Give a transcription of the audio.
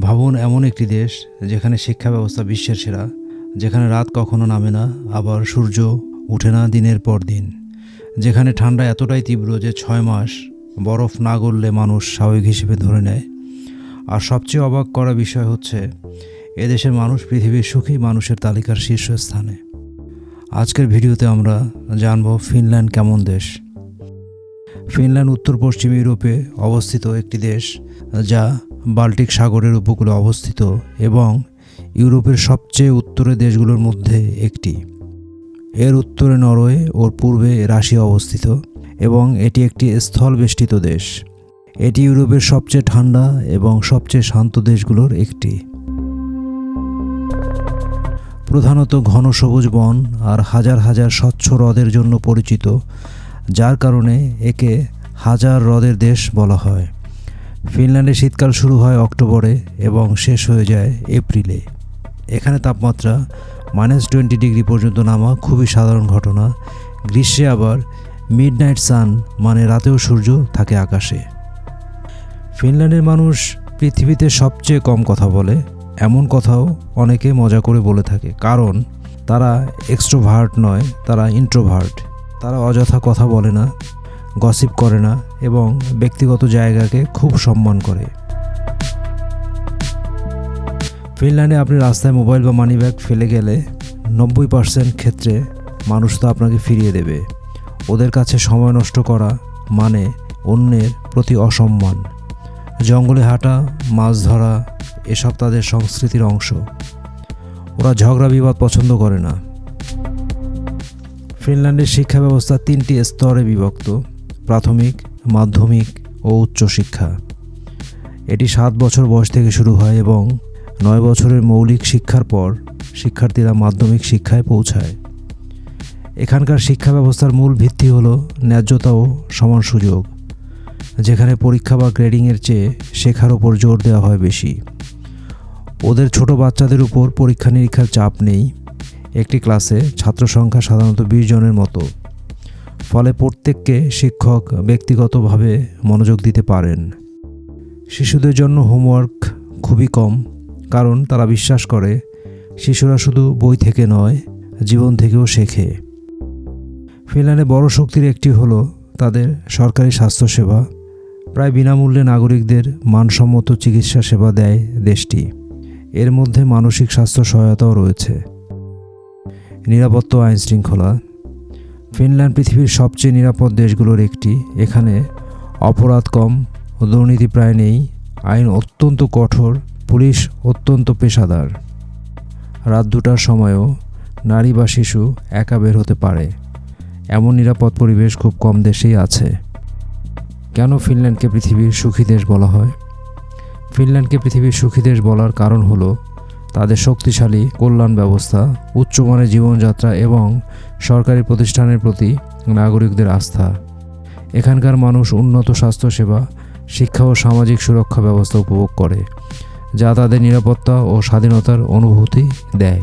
ভাবুন, এমন একটি দেশ যেখানে শিক্ষা ব্যবস্থা বিশ্বের সেরা, যেখানে রাত কখনো নামে না, আবার সূর্য ওঠে না দিনের পর দিন। যেখানে ঠান্ডা এতটাই তীব্র যে ছয় মাস বরফ না গড়লে মানুষ স্বাভাবিক হিসেবে ধরে নেয়। আর সবচেয়ে অবাক করা বিষয় হচ্ছে এদেশের মানুষ পৃথিবীর সুখী মানুষের তালিকার শীর্ষস্থানে। আজকের ভিডিওতে আমরা জানব ফিনল্যান্ড কেমন দেশ। ফিনল্যান্ড উত্তর পশ্চিম ইউরোপে অবস্থিত একটি দেশ, যা বাল্টিক সাগরের উপকূলে অবস্থিত এবং ইউরোপের সবচেয়ে উত্তরের দেশগুলোর মধ্যে একটি। এর উত্তরে নরওয়ে ও পূর্বে রাশিয়া অবস্থিত এবং এটি একটি স্থলবেষ্টিত দেশ। এটি ইউরোপের সবচেয়ে ঠান্ডা এবং সবচেয়ে শান্ত দেশগুলোর একটি। প্রধানত ঘন সবুজ বন আর হাজার হাজার স্বচ্ছ হ্রদের জন্য পরিচিত, যার কারণে একে হাজার হ্রদের দেশ বলা হয়। ফিনল্যান্ডে শীতকাল শুরু হয় অক্টোবরে এবং শেষ হয়ে যায় এপ্রিলে। এখানে তাপমাত্রা মাইনাস টোয়েন্টি ডিগ্রি পর্যন্ত নামা খুবই সাধারণ ঘটনা। গ্রীষ্মে আবার মিড নাইট সান মানে রাতেও সূর্য থাকে আকাশে। ফিনল্যান্ডের মানুষ পৃথিবীতে সবচেয়ে কম কথা বলে। এমন কথাও অনেকে মজা করে বলে থাকে। কারণ তারা এক্সট্রোভার্ট নয়, তারা ইন্ট্রোভার্ট তারা অযথা কথা বলে না। গসিপ করে না এবং ব্যক্তিগত জায়গাকে খুব সম্মান করে। ফিনল্যান্ডে আপনি রাস্তায় মোবাইল বা মানি ব্যাগ ফেলে গেলে নব্বই পার্সেন্ট ক্ষেত্রে মানুষ তো আপনাকে ফিরিয়ে দেবে। ওদের কাছে সময় নষ্ট করা মানে অন্যের প্রতি অসম্মান। জঙ্গলে হাঁটা, মাছ ধরা, এসব তাদের সংস্কৃতির অংশ। ওরা ঝগড়া, বিবাদ পছন্দ করে না। ফিনল্যান্ডের শিক্ষা ব্যবস্থা তিনটি স্তরে বিভক্ত। প্রাথমিক, মাধ্যমিক ও উচ্চশিক্ষা এটি সাত বছর বয়স থেকে শুরু হয় এবং নয় বছরের মৌলিক শিক্ষার পর শিক্ষার্থীরা মাধ্যমিক শিক্ষায় পৌঁছায়। এখানকার শিক্ষা ব্যবস্থার মূল ভিত্তি হলো ন্যায্যতা ও সমান সুযোগ, যেখানে পরীক্ষা বা গ্রেডিংয়ের চেয়ে শেখার ওপর জোর দেওয়া হয় বেশি। ওদের ছোট বাচ্চাদের উপর পরীক্ষা নিরীক্ষার চাপ নেই। একটি ক্লাসে ছাত্র সংখ্যা সাধারণত বিশ জনের মতো। ফলে প্রত্যেককে শিক্ষক ব্যক্তিগতভাবে মনোযোগ দিতে পারেন। শিশুদের জন্য হোমওয়ার্ক খুবই কম, কারণ তারা বিশ্বাস করে শিশুরা শুধু বই থেকে নয়, জীবন থেকেও শেখে। ফিনল্যান্ডে বড় শক্তির একটি হলো তাদের সরকারি স্বাস্থ্যসেবা। প্রায় বিনামূল্যে নাগরিকদের মানসম্মত চিকিৎসা সেবা দেয় দেশটি। এর মধ্যে মানসিক স্বাস্থ্য সহায়তাও রয়েছে। নিরাপত্তা আইন শৃঙ্খলা ফিনল্যান্ড পৃথিবীর সবচেয়ে নিরাপদ দেশগুলোর একটি। এখানে অপরাধ কম দুর্নীতি প্রায় নেই। আইন অত্যন্ত কঠোর, পুলিশ অত্যন্ত পেশাদার। রাত দুটার সময়ও নারী বা শিশু একা বের হতে পারে। এমন নিরাপদ পরিবেশ খুব কম দেশেই আছে। কেন ফিনল্যান্ডকে পৃথিবীর সুখী দেশ বলা হয়? ফিনল্যান্ডকে পৃথিবীর সুখী দেশ বলার কারণ হলো তাদের শক্তিশালী কল্যাণ ব্যবস্থা, উচ্চমানের জীবনযাত্রা এবং সরকারি প্রতিষ্ঠানের প্রতি নাগরিকদের আস্থা। এখানকার মানুষ উন্নত স্বাস্থ্যসেবা, শিক্ষা ও সামাজিক সুরক্ষা ব্যবস্থা উপভোগ করে, যা তাদের নিরাপত্তা ও স্বাধীনতার অনুভূতি দেয়।